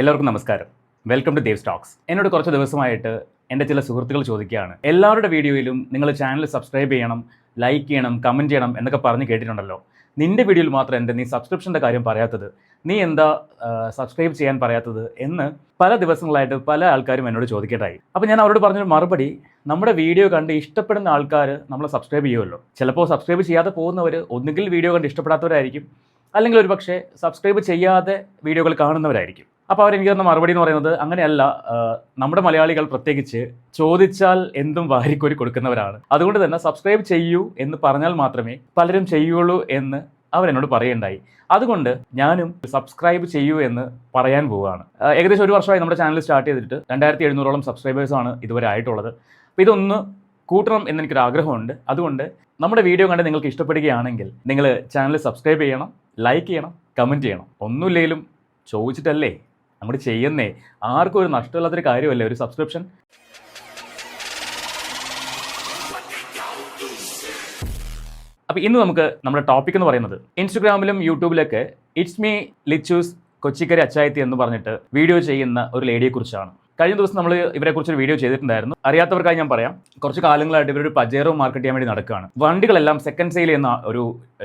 എല്ലാവർക്കും നമസ്കാരം. Welcome to Dev Stokes എന്നോട് കുറച്ച് ദിവസമായിട്ട് എന്റെ ചില സുഹൃത്തുക്കൾ ചോദിക്കുകയാണ്. എല്ലാവരുടെ വീഡിയോയിലും നിങ്ങൾ ചാനൽ സബ്സ്ക്രൈബ് ചെയ്യണം ലൈക്ക് ചെയ്യണം കമന്റ് ചെയ്യണം എന്നൊക്കെ പറഞ്ഞ് കേട്ടിട്ടുണ്ടല്ലോ. നിന്റെ വീഡിയോയിൽ മാത്രം എന്റെ നീ സബ്സ്ക്രിപ്ഷന്റെ കാര്യം പറയാത്തത്? നീ എന്താ സബ്സ്ക്രൈബ് ചെയ്യാൻ പറയാത്തത് എന്ന് പല ദിവസങ്ങളായിട്ട് പല ആൾക്കാരും എന്നോട് ചോദിക്കട്ടായി അപ്പോൾ ഞാൻ അവരോട് പറഞ്ഞൊരു മറുപടി നമ്മുടെ വീഡിയോ കണ്ട് ഇഷ്ടപ്പെടുന്ന ആൾക്കാർ നമ്മളെ സബ്സ്ക്രൈബ് ചെയ്യുമല്ലോ. ചിലപ്പോൾ സബ്സ്ക്രൈബ് ചെയ്യാതെ പോകുന്നവർ ഒന്നുകിൽ വീഡിയോ കണ്ട് ഇഷ്ടപ്പെടാത്തവരായിരിക്കും അല്ലെങ്കിൽ ഒരു പക്ഷേ സബ്സ്ക്രൈബ് ചെയ്യാതെ വീഡിയോകൾ കാണുന്നവരായിരിക്കും. അപ്പോൾ അവരെനിക്ക് തന്ന മറുപടി എന്ന് പറയുന്നത് അങ്ങനെയല്ല നമ്മുടെ മലയാളികൾ പ്രത്യേകിച്ച് ചോദിച്ചാൽ എന്തും വാരിക്കോരി കൊടുക്കുന്നവരാണ്. അതുകൊണ്ട് തന്നെ സബ്സ്ക്രൈബ് ചെയ്യൂ എന്ന് പറഞ്ഞാൽ മാത്രമേ പലരും ചെയ്യുള്ളൂ എന്ന് അവരെന്നോട് പറയുണ്ടായി അതുകൊണ്ട് ഞാനും സബ്സ്ക്രൈബ് ചെയ്യൂ എന്ന് പറയാൻ പോവുകയാണ്. ഏകദേശം ഒരു വർഷമായി നമ്മുടെ ചാനൽ സ്റ്റാർട്ട് ചെയ്തിട്ട് രണ്ടായിരത്തി എഴുന്നൂറോളം സബ്സ്ക്രൈബേഴ്സാണ് ഇതുവരെ ആയിട്ടുള്ളത്. അപ്പോൾ ഇതൊന്ന് കൂട്ടണം എന്നെനിക്കൊരു ആഗ്രഹമുണ്ട്. അതുകൊണ്ട് നമ്മുടെ വീഡിയോ കണ്ട് നിങ്ങൾക്ക് ഇഷ്ടപ്പെടുകയാണെങ്കിൽ നിങ്ങൾ ചാനൽ സബ്സ്ക്രൈബ് ചെയ്യണം ലൈക്ക് ചെയ്യണം കമന്റ് ചെയ്യണം. ഒന്നുമില്ലെങ്കിലും ചോദിച്ചിട്ടല്ലേ? നമ്മൾ ചെയ്യുന്നേ. ആർക്കും ഒരു നഷ്ടമില്ലാത്തൊരു കാര്യമല്ലേ? ഒരു സബ്സ്ക്രിപ്ഷൻ അപ്പോൾ ഇന്ന് നമുക്ക് നമ്മുടെ ടോപ്പിക് എന്ന് പറയുന്നത് ഇൻസ്റ്റഗ്രാമിലും യൂട്യൂബിലൊക്കെ ഇറ്റ്സ് മീ ലിച്ചൂസ് കൊച്ചിക്കരി അച്ചായത്തി എന്ന് പറഞ്ഞിട്ട് വീഡിയോ ചെയ്യുന്ന ഒരു ലേഡിയെ കുറിച്ചാണ് കഴിഞ്ഞ ദിവസം നമ്മൾ ഇവരെ കുറിച്ചൊരു വീഡിയോ ചെയ്തിട്ടുണ്ടായിരുന്നു. അറിയാത്തവർക്കായി ഞാൻ പറയാം. കുറച്ച് കാലങ്ങളായിട്ട് ഇവരൊരു പജേറോ മാർക്കറ്റ് ചെയ്യാൻ വേണ്ടി നടക്കുകയാണ്. വണ്ടികളെല്ലാം സെക്കൻഡ് സെയിൽ ചെയ്യുന്ന ഒരു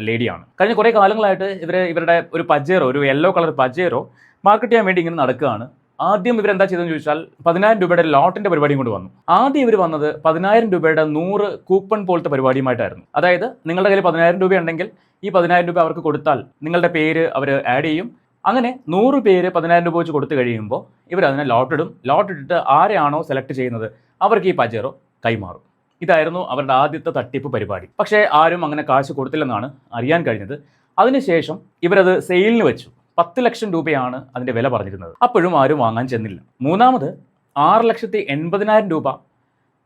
ലേഡിയാണ്. കഴിഞ്ഞ കുറേ കാലങ്ങളായിട്ട് ഇവരെ ഇവരുടെ ഒരു പജേറോ ഒരു യെല്ലോ കളർ പജേറോ മാർക്കറ്റ് ചെയ്യാൻ വേണ്ടി ഇങ്ങനെ നടക്കുകയാണ്. ആദ്യം ഇവർ എന്താ ചെയ്തെന്ന് ചോദിച്ചാൽ പതിനായിരം രൂപയുടെ ലോട്ടിന്റെ പരിപാടിയും കൊണ്ട് വന്നു. ആദ്യം ഇവർ വന്നത് പതിനായിരം രൂപയുടെ നൂറ് കൂപ്പൺ പോലത്തെ പരിപാടിയുമായിട്ടായിരുന്നു. അതായത് നിങ്ങളുടെ കയ്യിൽ പതിനായിരം രൂപ ഉണ്ടെങ്കിൽ ഈ പതിനായിരം രൂപ അവർക്ക് കൊടുത്താൽ നിങ്ങളുടെ പേര് അവർ ആഡ് ചെയ്യും. അങ്ങനെ നൂറ് പേര് പതിനായിരം രൂപ വെച്ച് കൊടുത്തു കഴിയുമ്പോൾ ഇവർ അതിനെ ലോട്ടിടും ലോട്ടിട്ടിട്ട് ആരെയാണോ സെലക്ട് ചെയ്യുന്നത് അവർക്ക് ഈ പജേറോ കൈമാറും. ഇതായിരുന്നു അവരുടെ ആദ്യത്തെ തട്ടിപ്പ് പരിപാടി. പക്ഷേ ആരും അങ്ങനെ കാശ് കൊടുത്തില്ലെന്നാണ് അറിയാൻ കഴിഞ്ഞത്. അതിനുശേഷം ഇവരത് സെയിലിന് വെച്ചു. പത്ത് ലക്ഷം രൂപയാണ് അതിന്റെ വില പറഞ്ഞിരുന്നത്. അപ്പോഴും ആരും വാങ്ങാൻ ചെന്നില്ല. മൂന്നാമത് ആറ് ലക്ഷത്തി എൺപതിനായിരം രൂപ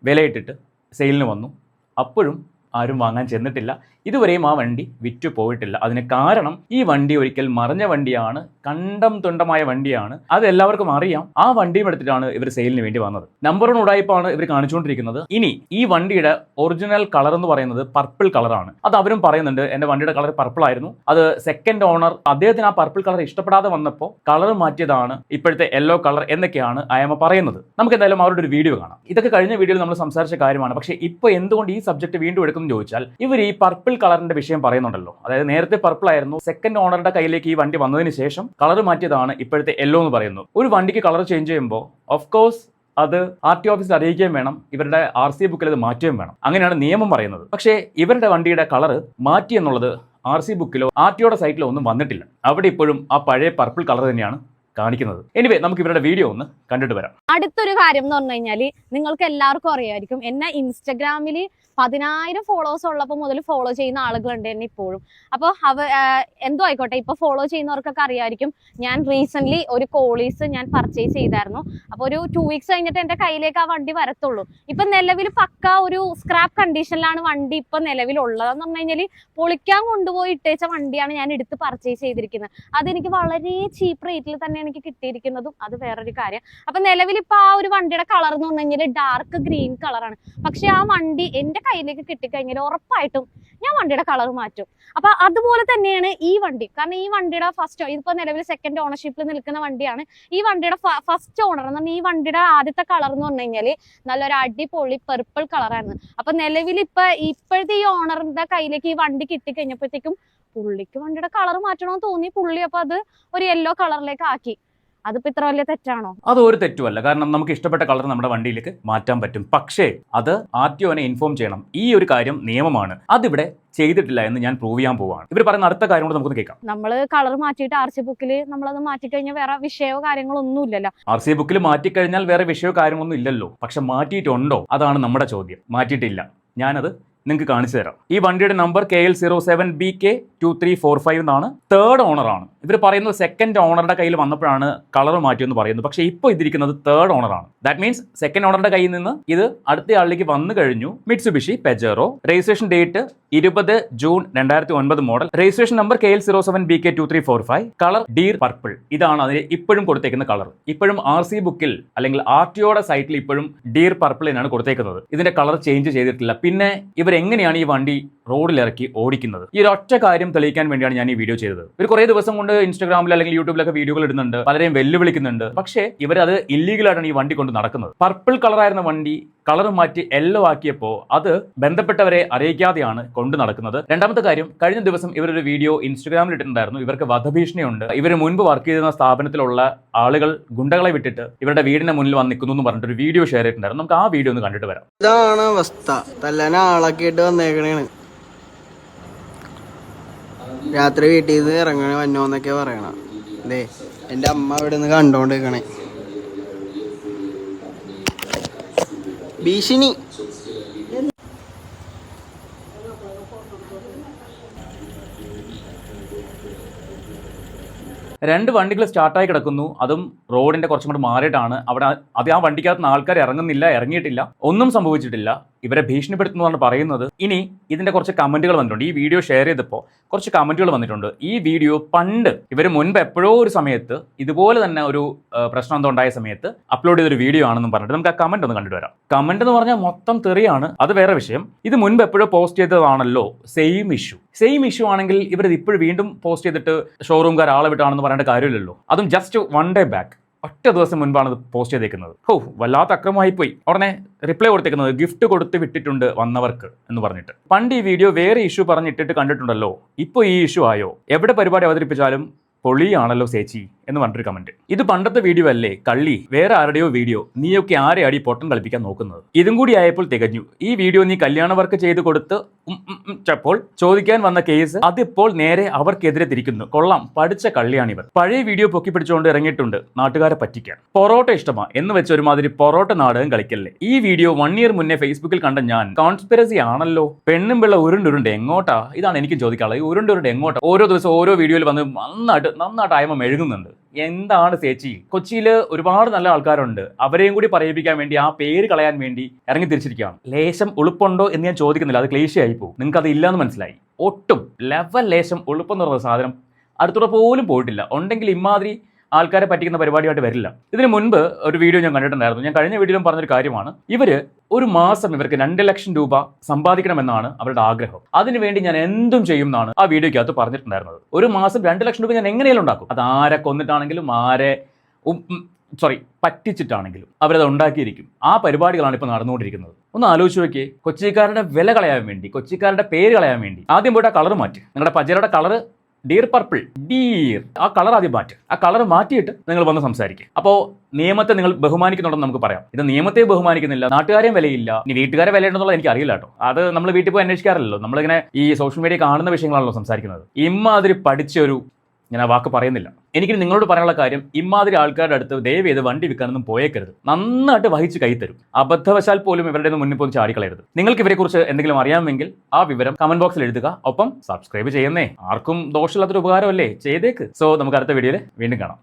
വിലയിട്ടിട്ട് സെയിലിന് വന്നു. അപ്പോഴും ആരും വാങ്ങാൻ ചെന്നിട്ടില്ല. ഇതുവരെയും ആ വണ്ടി വിറ്റു പോയിട്ടില്ല. അതിന് കാരണം ഈ വണ്ടി ഒരിക്കൽ മറിഞ്ഞ വണ്ടിയാണ് കണ്ടം തുണ്ടമായ വണ്ടിയാണ്. അത് എല്ലാവർക്കും അറിയാം. ആ വണ്ടിയും എടുത്തിട്ടാണ് ഇവർ സെയിലിന് വേണ്ടി വന്നത്. നമ്പർ വൺ ഉടായ്പാണ് ഇവർ കാണിച്ചുകൊണ്ടിരിക്കുന്നത്. ഇനി ഈ വണ്ടിയുടെ ഒറിജിനൽ കളർ എന്ന് പറയുന്നത് പർപ്പിൾ കളറാണ് അത് അവരും പറയുന്നുണ്ട് എന്റെ വണ്ടിയുടെ കളർ പർപ്പിൾ ആയിരുന്നു. അത് സെക്കൻഡ് ഓണർ അദ്ദേഹത്തിന് ആ പർപ്പിൾ കളർ ഇഷ്ടപ്പെടാതെ വന്നപ്പോൾ കളർ മാറ്റിയതാണ് ഇപ്പോഴത്തെ യെല്ലോ കളർ എന്നൊക്കെയാണ് അയമ പറയുന്നത്. നമുക്ക് എന്തായാലും അവരുടെ ഒരു വീഡിയോ കാണാം. ഇതൊക്കെ കഴിഞ്ഞ വീഡിയോയിൽ നമ്മൾ സംസാരിച്ച കാര്യമാണ്. പക്ഷേ ഇപ്പോൾ എന്തുകൊണ്ട് ഈ സബ്ജക്ട് വീണ്ടും എടുക്കുന്നു ചോദിച്ചാൽ ഇവർ ഈ പർപ്പിൾ കളറിന്റെ വിഷയം പറയുന്നുണ്ടല്ലോ. അതായത് നേരത്തെ പർപ്പിൾ ആയിരുന്നു സെക്കൻഡ് ഓണറുടെ കയ്യിലേക്ക് ഈ വണ്ടി വന്നതിന് ശേഷം കളർ മാറ്റിയതാണ് ഇപ്പോഴത്തെ യെല്ലോ എന്ന് പറയുന്നു ഒരു വണ്ടിക്ക് കളർ ചേഞ്ച് ചെയ്യുമ്പോൾ ഓഫ് കോഴ്സ് അത് ആർ ടി ഓഫീസിൽ അറിയിക്കുകയും വേണം ഇവരുടെ ആർ സി ബുക്കിൽ അത് മാറ്റുകയും വേണം. അങ്ങനെയാണ് നിയമം പറയുന്നത്. പക്ഷേ ഇവരുടെ വണ്ടിയുടെ കളർ മാറ്റി എന്നുള്ളത് ആർ സി ബുക്കിലോ ആർ ടിയുടെ സൈറ്റിലോ ഒന്നും വന്നിട്ടില്ല. അവിടെ ഇപ്പോഴും ആ പഴയ പർപ്പിൾ കളർ തന്നെയാണ് കാണിക്കുന്നത്. എനിവേ നമുക്ക് ഇവരുടെ വീഡിയോ ഒന്ന് കണ്ടിട്ട് വരാം. അടുത്തൊരു കാര്യം എന്ന് പറഞ്ഞു കഴിഞ്ഞാൽ നിങ്ങൾക്ക് എല്ലാവർക്കും അറിയായിരിക്കും. എന്നെ ഇൻസ്റ്റഗ്രാമിൽ പതിനായിരം ഫോളോവേഴ്സ് ഉള്ളപ്പോൾ മുതൽ ഫോളോ ചെയ്യുന്ന ആളുകളുണ്ട് എന്നെ ഇപ്പോഴും. അപ്പോൾ അവ എന്തോ ആയിക്കോട്ടെ ഇപ്പൊ ഫോളോ ചെയ്യുന്നവർക്കൊക്കെ അറിയായിരിക്കും. ഞാൻ റീസെന്റ് ഒരു കോളീസ് ഞാൻ പർച്ചേസ് ചെയ്തായിരുന്നു. അപ്പോൾ ഒരു ടു വീക്സ് കഴിഞ്ഞിട്ട് എന്റെ കയ്യിലേക്ക് ആ വണ്ടി വരത്തുള്ളൂ. ഇപ്പൊ നിലവിൽ പക്ക ഒരു സ്ക്രാപ്പ് കണ്ടീഷനിലാണ് വണ്ടി ഇപ്പൊ നിലവിലുള്ളതെന്ന് പറഞ്ഞു കഴിഞ്ഞാൽ പൊളിക്കാൻ കൊണ്ടുപോയി ഇട്ടേച്ച വണ്ടിയാണ് ഞാൻ എടുത്ത് പർച്ചേസ് ചെയ്തിരിക്കുന്നത്. അതെനിക്ക് വളരെ ചീപ്പ് റേറ്റിൽ തന്നെ എനിക്ക് കിട്ടിയിരിക്കുന്നതും. അത് വേറൊരു കാര്യം. അപ്പൊ നിലവിൽ ഇപ്പൊ ആ ഒരു വണ്ടിയുടെ കളർ എന്ന് പറഞ്ഞു കഴിഞ്ഞാൽ ഡാർക്ക് ഗ്രീൻ കളറാണ് പക്ഷെ ആ വണ്ടി എന്റെ കയ്യിലേക്ക് കിട്ടിക്കഴിഞ്ഞാൽ ഉറപ്പായിട്ടും ഞാൻ വണ്ടിയുടെ കളർ മാറ്റും. അപ്പൊ അതുപോലെ തന്നെയാണ് ഈ വണ്ടി. കാരണം ഈ വണ്ടിയുടെ ഫസ്റ്റ് ഇതിപ്പോ നിലവിൽ സെക്കൻഡ് ഓണർഷിപ്പിൽ നിൽക്കുന്ന വണ്ടിയാണ്. ഈ വണ്ടിയുടെ ഫസ്റ്റ് ഓണർ എന്ന് പറഞ്ഞാൽ ഈ വണ്ടിയുടെ ആദ്യത്തെ കളർ എന്ന് പറഞ്ഞു കഴിഞ്ഞാൽ നല്ലൊരു അടിപൊളി പെർപ്പിൾ കളറാണ് അപ്പൊ നിലവിൽ ഇപ്പൊ ഇപ്പോഴത്തെ ഈ ഓണറിന്റെ കയ്യിലേക്ക് ഈ വണ്ടി കിട്ടിക്കഴിഞ്ഞപ്പോഴത്തേക്കും പുള്ളിക്ക് വണ്ടിയുടെ കളർ മാറ്റണമെന്ന് തോന്നി. പുള്ളി അപ്പൊ അത് ഒരു യെല്ലോ കളറിലേക്ക് ആക്കി. അതിപ്പോ ഇത്ര വലിയ തെറ്റാണോ? അത് ഒരു തെറ്റുമല്ല. കാരണം നമുക്ക് ഇഷ്ടപ്പെട്ട കളർ നമ്മുടെ വണ്ടിയിലേക്ക് മാറ്റാൻ പറ്റും. പക്ഷേ അത് ആർ ടി ഒനെ ഇൻഫോം ചെയ്യണം. ഈ ഒരു കാര്യം നിയമമാണ്. അതിവിടെ ചെയ്തിട്ടില്ല എന്ന് ഞാൻ പ്രൂവ് ചെയ്യാൻ പോവാണ്. ഇവർ പറയുന്ന അടുത്ത കാര്യം കൂടെ നമുക്ക് കേൾക്കാം. നമ്മൾ കളർ മാറ്റിയിട്ട് ആർ സി ബുക്കിൽ നമ്മളത് മാറ്റിക്കഴിഞ്ഞാൽ വേറെ വിഷയമോ കാര്യങ്ങളോ ഒന്നും ഇല്ലല്ലോ ആർ സി ബുക്കിൽ മാറ്റിക്കഴിഞ്ഞാൽ വേറെ വിഷയമോ കാര്യങ്ങളൊന്നും ഇല്ലല്ലോ. പക്ഷെ മാറ്റിയിട്ടുണ്ടോ? അതാണ് നമ്മുടെ ചോദ്യം. മാറ്റിയിട്ടില്ല. ഞാനത് നിങ്ങൾക്ക് കാണിച്ചു തരാം. ഈ വണ്ടിയുടെ number K L zero seven B K two three four five എന്നാണ്. തേർഡ് ഓണറാണ് ഇവർ പറയുന്നത് സെക്കൻഡ് ഓണറുടെ കയ്യിൽ വന്നപ്പോഴാണ് കളർ മാറ്റിയെന്ന് പറയുന്നത്. പക്ഷേ ഇപ്പോൾ ഇതിരിക്കുന്നത് തേർഡ് ഓണറാണ് ദാറ്റ് മീൻസ് സെക്കൻഡ് ഓണറുടെ കയ്യിൽ നിന്ന് ഇത് അടുത്ത ആളിലേക്ക് വന്നു കഴിഞ്ഞു. മിറ്റ്സുബിഷി പെജറോ രജിസ്ട്രേഷൻ ഡേറ്റ് ഇരുപത് ജൂൺ രണ്ടായിരത്തി ഒൻപത് model registration number K L zero seven B K two three four five colour deer purple ഇതാണ് അതിന് ഇപ്പോഴും കൊടുത്തേക്കുന്ന കളർ ഇപ്പോഴും ആർ സി ബുക്കിൽ അല്ലെങ്കിൽ ആർ ടി ഒയുടെ സൈറ്റിൽ ഇപ്പോഴും ഡീർ പർപ്പിൾ എന്നാണ് കൊടുത്തേക്കുന്നത്. ഇതിന്റെ കളർ ചേഞ്ച് ചെയ്തിട്ടില്ല. പിന്നെ ഇവർ എങ്ങനെയാണ് ഈ വണ്ടി റോഡിലിറക്കി ഓടിക്കുന്നത്. ഈ ഒറ്റ കാര്യം തെളിയിക്കാൻ വേണ്ടിയാണ് ഞാൻ ഈ വീഡിയോ ചെയ്തത്. ഒരു കുറേ ദിവസം കൊണ്ട് ഇൻസ്റ്റാഗ്രാമിൽ അല്ലെങ്കിൽ യൂട്യൂബിലൊക്കെ വീഡിയോകൾ ഇടുന്നുണ്ട്. പലരെയും വെല്ലുവിളിക്കുന്നുണ്ട്. പക്ഷേ ഇവരത് ഇല്ലീഗലായിട്ടാണ് ഈ വണ്ടി കൊണ്ട് നടക്കുന്നത്. പർപ്പിൾ കളറായിരുന്ന വണ്ടി കളർ മാറ്റി യെല്ലോ ആക്കിയപ്പോൾ അത് ബന്ധപ്പെട്ടവരെ അറിയിക്കാതെയാണ് കൊണ്ടു നടക്കുന്നത്. രണ്ടാമത്തെ കാര്യം കഴിഞ്ഞ ദിവസം ഇവരൊരു വീഡിയോ ഇൻസ്റ്റാഗ്രാമിൽ ഇട്ടിട്ടുണ്ടായിരുന്നു. ഇവർക്ക് വധഭീഷണിയുണ്ട്. ഇവർ മുൻപ് വർക്ക് ചെയ്തിരുന്ന സ്ഥാപനത്തിലുള്ള ആളുകൾ ഗുണ്ടകളെ വിട്ടിട്ട് ഇവരുടെ വീടിന് മുന്നിൽ വന്ന് നിൽക്കുന്നു എന്ന് പറഞ്ഞിട്ട് ഒരു വീഡിയോ ഷെയർ ചെയ്തിട്ടുണ്ടായിരുന്നു. നമുക്ക് ആ വീഡിയോ ഒന്ന് കണ്ടിട്ട് വരാം. ഇതാണ് അവസ്ഥ. തല്ലാൻ ആളൊക്കെ ഇട്ട് വന്നേക്കണേണ്. രാത്രി വീട്ടിൽ നിന്ന് ഇറങ്ങണ വന്നോന്നൊക്കെ പറയണം. അതെ എന്റെ അമ്മ ഇവിടെ നിന്ന് കണ്ടോണ്ടിരിക്കണേ. ഭീഷണി. രണ്ട് വണ്ടികൾ സ്റ്റാർട്ടായി കിടക്കുന്നു. അതും റോഡിന്റെ കുറച്ചും കൂടി മാറിയിട്ടാണ്. അവിടെ അത് ആ വണ്ടിക്കകത്ത് ആൾക്കാർ ഇറങ്ങുന്നില്ല ഇറങ്ങിയിട്ടില്ല. ഒന്നും സംഭവിച്ചിട്ടില്ല. ഇവരെ ഭീഷണിപ്പെടുത്തുന്നതാണ് പറയുന്നത്. ഇനി ഇതിന്റെ കുറച്ച് കമന്റുകൾ വന്നിട്ടുണ്ട്. ഈ വീഡിയോ ഷെയർ ചെയ്തപ്പോൾ കുറച്ച് കമന്റുകൾ വന്നിട്ടുണ്ട്. ഈ വീഡിയോ പണ്ട് ഇവർ മുൻപ് എപ്പോഴോ ഒരു സമയത്ത് ഇതുപോലെ തന്നെ ഒരു പ്രശ്നം എന്തോ ഉണ്ടായ സമയത്ത് അപ്ലോഡ് ചെയ്തൊരു വീഡിയോ ആണെന്നും പറഞ്ഞിട്ട് നമുക്ക് ആ കമന്റ് ഒന്ന് കണ്ടിട്ട് വരാം. കമന്റ് എന്ന് പറഞ്ഞാൽ മൊത്തം തെറിയാണ്. അത് വേറെ വിഷയം. ഇത് മുൻപ് എപ്പോഴോ പോസ്റ്റ് ചെയ്തതാണല്ലോ സെയിം ഇഷ്യൂ. സെയിം ഇഷ്യൂ ആണെങ്കിൽ ഇവർ ഇപ്പോഴും വീണ്ടും പോസ്റ്റ് ചെയ്തിട്ട് ഷോറൂംകാർ ആളെ വിട്ടാണെന്ന് പറയേണ്ട കാര്യമില്ലല്ലോ. അതും ജസ്റ്റ് വൺ ഡേ ബാക്ക് ഒറ്റ ദിവസം മുൻപാണ് ഇത് പോസ്റ്റ് ചെയ്തേക്കുന്നത്. ഹോ വല്ലാത്ത അക്രമമായി പോയി ഉടനെ റിപ്ലൈ കൊടുത്തേക്കുന്നത് ഗിഫ്റ്റ് കൊടുത്ത് വിട്ടിട്ടുണ്ട് വന്നവർക്ക് എന്ന് പറഞ്ഞിട്ട്. പണ്ട് ഈ വീഡിയോ വേറെ ഇഷ്യൂ പറഞ്ഞിട്ടിട്ട് കണ്ടിട്ടുണ്ടല്ലോ. ഇപ്പോൾ ഈ ഇഷ്യൂ ആയോ? എവിടെ പരിപാടി അവതരിപ്പിച്ചാലും പൊളിയാണല്ലോ ചേച്ചി എന്ന് പറഞ്ഞൊരു കമന്റ് ഇത് പണ്ടത്തെ വീഡിയോ അല്ലേ? കള്ളി വേറെ ആരുടെയോ വീഡിയോ നീയൊക്കെ ആരെ അടി പൊട്ടം കളിപ്പിക്കാൻ നോക്കുന്നത്? ഇതും കൂടി ആയപ്പോൾ തികഞ്ഞു. ഈ വീഡിയോ നീ കല്യാണ വർക്ക് ചെയ്ത് കൊടുത്ത് ചപ്പോൾ ചോദിക്കാൻ വന്ന കേസ് അതിപ്പോൾ നേരെ അവർക്കെതിരെ തിരിക്കുന്നു. കൊള്ളാം പഠിച്ച കള്ളിയാണിവർ. പഴയ വീഡിയോ പൊക്കി പിടിച്ചുകൊണ്ട് ഇറങ്ങിയിട്ടുണ്ട്. നാട്ടുകാരെ പറ്റിക്കാൻ. പൊറോട്ട ഇഷ്ടമാ എന്ന് വെച്ച് ഒരുമാതിരി പൊറോട്ട നാടകം കളിക്കല്ലേ? ഈ വീഡിയോ വൺ ഇയർ മുന്നേ ഫേസ്ബുക്കിൽ കണ്ട ഞാൻ. കോൺസ്പിറസി ആണല്ലോ. പെണ്ണും പിള്ള ഉരുണ്ടുരുണ്ട് എങ്ങോട്ടാ? ഇതാണ് എനിക്ക് ചോദിക്കാനുള്ളത്. ഉരുണ്ടുരുണ്ട് എങ്ങോട്ടാ? ഓരോ ദിവസം ഓരോ വീഡിയോയിൽ വന്ന് നന്നായിട്ട് നന്നായിട്ട് അയമ മെഴുകുന്നുണ്ട്. എന്താണ് ചേച്ചി? കൊച്ചിയിൽ ഒരുപാട് നല്ല ആൾക്കാരുണ്ട്. അവരെയും കൂടി പറയിപ്പിക്കാൻ വേണ്ടി ആ പേര് കളയാൻ വേണ്ടി ഇറങ്ങി തിരിച്ചിരിക്കുകയാണ്. ലേശം ഉളുപ്പുണ്ടോ എന്ന് ഞാൻ ചോദിക്കുന്നില്ല. അത് ക്ലേശയായി പോകും നിങ്ങൾക്ക് അത് ഇല്ലാന്ന് മനസ്സിലായി. ഒട്ടും ലെവൽ ലേശം ഉളുപ്പെന്ന് പറയുന്ന സാധനം അടുത്തൂടെ പോലും പോയിട്ടില്ല. ഉണ്ടെങ്കിൽ ഇമാതിരി ആൾക്കാരെ പറ്റിക്കുന്ന പരിപാടിയായിട്ട് വരില്ല. ഇതിനു മുൻപ് ഒരു വീഡിയോ ഞാൻ കണ്ടിട്ടുണ്ടായിരുന്നു. ഞാൻ കഴിഞ്ഞ വീഡിയോയിലും പറഞ്ഞൊരു കാര്യമാണ്. ഇവർ ഒരു മാസം ഇവർക്ക് രണ്ട് ലക്ഷം രൂപ സമ്പാദിക്കണമെന്നാണ് അവരുടെ ആഗ്രഹം. അതിനുവേണ്ടി ഞാൻ എന്തും ചെയ്യും എന്നാണ് ആ വീഡിയോയ്ക്കകത്ത് പറഞ്ഞിട്ടുണ്ടായിരുന്നത്. ഒരു മാസം രണ്ട് ലക്ഷം രൂപ ഞാൻ എങ്ങനെയാലും ഉണ്ടാക്കും. അത് ആരെ കൊന്നിട്ടാണെങ്കിലും ആരെ സോറി പറ്റിച്ചിട്ടാണെങ്കിലും അവരത് ഉണ്ടാക്കിയിരിക്കും. ആ പരിപാടികളാണ് ഇപ്പോൾ നടന്നുകൊണ്ടിരിക്കുന്നത്. ഒന്ന് ആലോചിച്ച് നോക്കിയേ. കൊച്ചിക്കാരുടെ വില കളയാൻ വേണ്ടി കൊച്ചിക്കാരുടെ പേര് കളയാൻ വേണ്ടി ആദ്യം പോയിട്ട് ആ കളർ മാറ്റി. നിങ്ങളുടെ പജരയുടെ കളർ ഡീർ പർപ്പിൾ ഡീർ ആ കളർ ആദ്യം മാറ്റ്. ആ കളർ മാറ്റിയിട്ട് നിങ്ങൾ വന്ന് സംസാരിക്കുക അപ്പോൾ നിയമത്തെ നിങ്ങൾ ബഹുമാനിക്കുന്നുണ്ടെന്ന് നമുക്ക് പറയാം. ഇത് നിയമത്തെ ബഹുമാനിക്കുന്നില്ല നാട്ടുകാരെയും വിലയില്ല. ഇനി വീട്ടുകാരെ വിലയുണ്ടെന്നുള്ളത് എനിക്ക് അറിയില്ല കേട്ടോ. അത് നമ്മൾ വീട്ടിൽ പോയി അന്വേഷിക്കാറില്ലല്ലോ. നമ്മളിങ്ങനെ ഈ സോഷ്യൽ മീഡിയ കാണുന്ന വിഷയങ്ങളാണല്ലോ സംസാരിക്കുന്നത്. ഇമ്മാതിരി പഠിച്ച ഒരു ഞാൻ ആ വാക്ക് പറയുന്നില്ല. എനിക്ക് നിങ്ങളോട് പറയാനുള്ള കാര്യം ഇമാതിരി ആൾക്കാരുടെ അടുത്ത് ദയവ് ചെയ്ത് വണ്ടി വിൽക്കാനൊന്നും പോയേക്കരുത്. നന്നായിട്ട് വഹിച്ച് കൈ തരും. അബദ്ധവശാൽ പോലും ഇവരുടെ ഒന്നും മുന്നിൽ പോയി ചാടിക്കളയരുത്. നിങ്ങൾക്ക് ഇവരെക്കുറിച്ച് എന്തെങ്കിലും അറിയാമെങ്കിൽ ആ വിവരം കമന്റ് ബോക്സിൽ എഴുതുക. ഒപ്പം സബ്സ്ക്രൈബ് ചെയ്യുന്നേ. ആർക്കും ദോഷമില്ലാത്തൊരു ഉപകാരമല്ലേ? ചെയ്തേക്ക്. സോ നമുക്ക് അടുത്ത വീഡിയോയിൽ വീണ്ടും കാണാം.